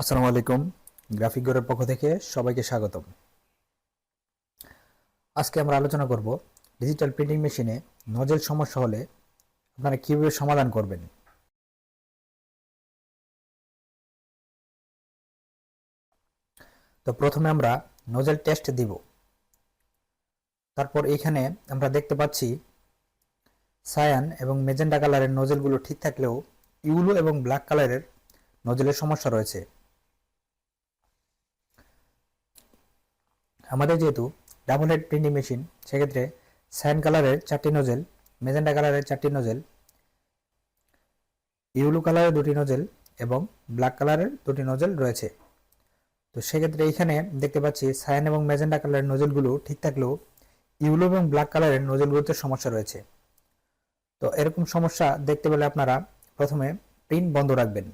আসসালামু আলাইকুম, গ্রাফিক গোরের পক্ষ থেকে সবাইকে স্বাগতম। আজকে আমরা আলোচনা করব ডিজিটাল প্রিন্টিং মেশিনে নজেল সমস্যা হলে আপনারা কীভাবে সমাধান করবেন। তো প্রথমে আমরা নজেল টেস্ট দিব। তারপর এখানে আমরা দেখতে পাচ্ছি সায়ান এবং মেজেন্ডা কালারের নজেলগুলো ঠিক থাকলেও ইউলো এবং ব্ল্যাক কালারের নজেলের সমস্যা রয়েছে। আমাদের যেহেতু ডাবল হেড প্রিন্টিং মেশিন সেক্ষেত্রে সায়ান কালারের চারটি নজেল মেজেন্ডা কালারের চারটি নজেল ইউলু কালারের দুটি নজেল এবং ব্ল্যাক কালারের দুটি নজেল রয়েছে। তো সেক্ষেত্রে এইখানে দেখতে পাচ্ছি সায়ান এবং মেজেন্ডা কালারের নজেলগুলো ঠিক থাকলেও ইউলো এবং ব্ল্যাক কালারের নজেলগুলোতে সমস্যা রয়েছে। তো এরকম সমস্যা দেখতে পেলে আপনারা প্রথমে প্রিন্ট বন্ধ রাখবেন।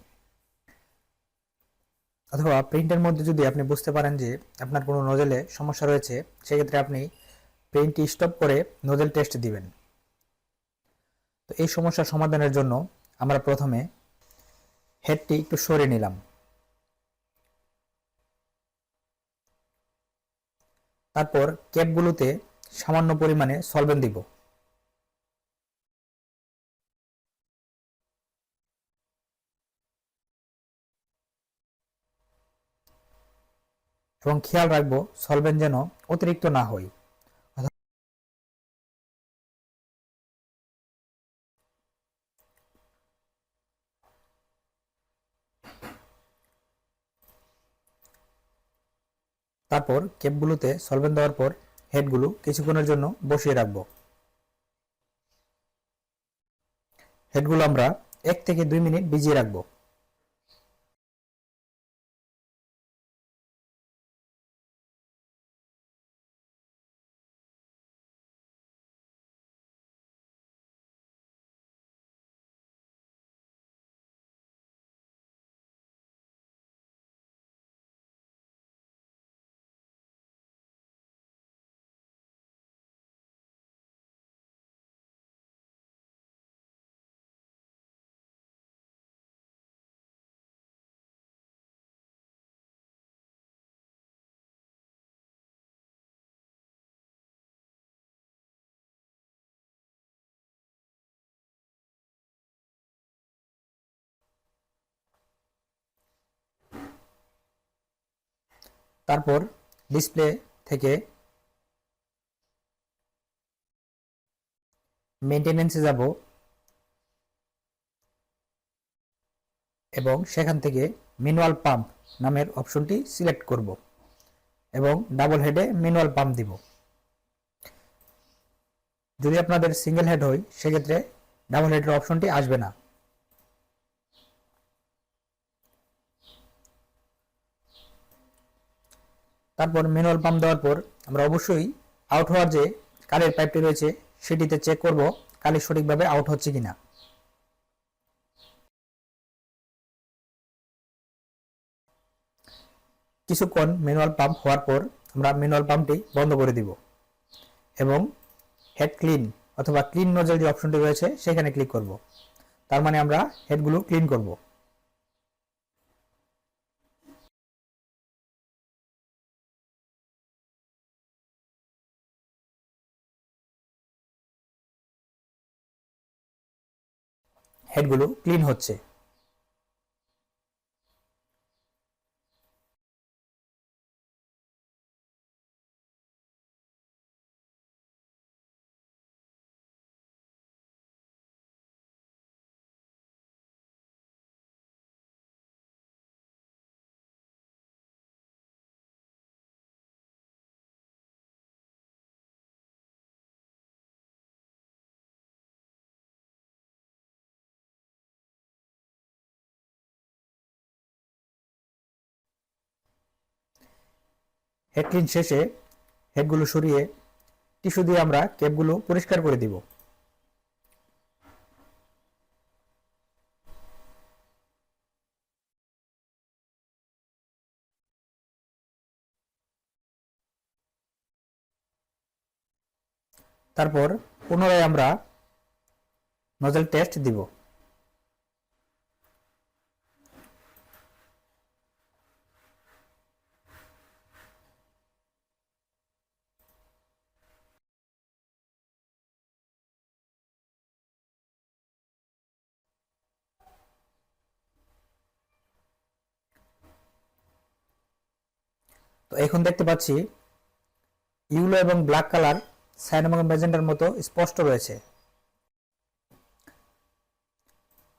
অথবা প্রিন্টের মধ্যে যদি আপনি বুঝতে পারেন যে আপনার কোনো নজেলে সমস্যা রয়েছে, সেক্ষেত্রে আপনি প্রিন্টটি স্টপ করে নজেল টেস্ট দিবেন। তো এই সমস্যার সমাধানের জন্য আমরা প্রথমে হেডটি একটু সরিয়ে নিলাম। তারপর ক্যাপগুলোতে সামান্য পরিমাণে সলভেন দিব। এবং খেয়াল রাখব সলভেন্ট যেন অতিরিক্ত না হয়। তারপর কেপগুলোতে সলভেন্ট দেওয়ার পর হেডগুলো কিছুক্ষণের জন্য বসিয়ে রাখব। হেডগুলো আমরা এক থেকে দুই মিনিট ভিজিয়ে রাখব। তারপর ডিসপ্লে থেকে মেনটেনেন্সে যাব। এবং সেখান থেকে ম্যানুয়াল পাম্প নামের অপশনটি সিলেক্ট করব এবং ডাবল হেডে ম্যানুয়াল পাম্প দিব। যদি আপনাদের সিঙ্গেল হেড হয়, সেক্ষেত্রে ডাবল হেডের অপশনটি আসবে না। তারপর ম্যানুয়াল পাম্প দেওয়ার পর আমরা অবশ্যই আউট হওয়ার যে কালের পাইপটি রয়েছে, সেটিতে চেক করব কালি সঠিকভাবে আউট হচ্ছে কিনা। কিছুক্ষণ ম্যানুয়াল পাম্প হওয়ার পর আমরা ম্যানুয়াল পাম্পটি বন্ধ করে দিব এবং হেড ক্লিন অথবা ক্লিন নজল যে অপশনটি রয়েছে, সেখানে ক্লিক করব। তার মানে আমরা হেডগুলো ক্লিন করব। হেডগুলো ক্লিন হচ্ছে। হেড ক্লিন শেষে হেডগুলো সরিয়ে টিস্যু দিয়ে আমরা ক্যাপগুলো পরিষ্কার করে দিব। তারপর পুনরায় আমরা নজল টেস্ট দিব। তো এখন দেখতে পাচ্ছি ইউলো এবং ব্ল্যাক কালার সাইন এবং ম্যাজেন্ডার মতো স্পষ্ট রয়েছে।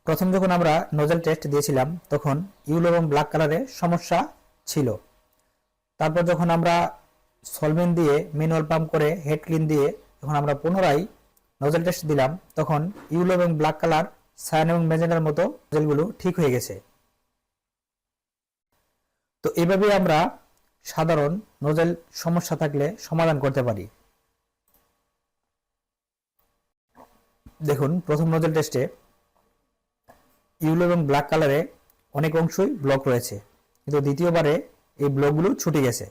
প্রথম যখন আমরা নোজেল টেস্ট দিয়েছিলাম, তখন ইউলো এবং ব্ল্যাক কালারে সমস্যা ছিল। তারপর যখন আমরা সলভেন্ট দিয়ে ম্যানুয়াল পাম্প করে হেড ক্লিন দিয়ে যখন আমরা পুনরায় নজল টেস্ট দিলাম, তখন ইউলো এবং ব্ল্যাক কালার সায়ান এবং ম্যাজেন্ডার মতো নজলগুলো ঠিক হয়ে গেছে। তো এভাবে আমরা সাধারণ নজেল সমস্যা থাকলে সমাধান করতে পারি। দেখুন, প্রথম নজল টেস্টে ইউলো এবং ব্ল্যাক কালারে অনেক অংশই ব্লক রয়েছে, কিন্তু দ্বিতীয়বারে এই ব্লকগুলো ছুটে গেছে।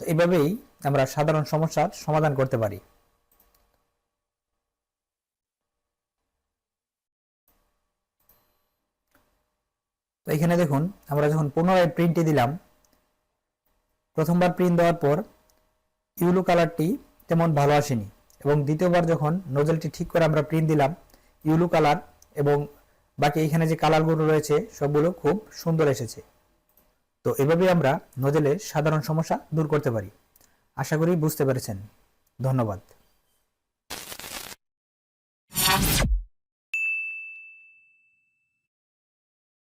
তো এভাবেই আমরা সাধারণ সমস্যার সমাধান করতে পারি। এখানে দেখুন, আমরা যখন পুনরায় প্রিন্টটি দিলাম, প্রথমবার প্রিন্ট দেওয়ার পর ইউলু কালারটি তেমন ভালো আসেনি এবং দ্বিতীয়বার যখন নোজেলটি ঠিক করে আমরা প্রিন্ট দিলাম ইউলু কালার এবং বাকি এখানে যে কালারগুলো রয়েছে, সবগুলো খুব সুন্দর এসেছে। তো এভাবেই আমরা নোজেলের সাধারণ সমস্যা দূর করতে পারি। আশা করি বুঝতে পেরেছেন। ধন্যবাদ।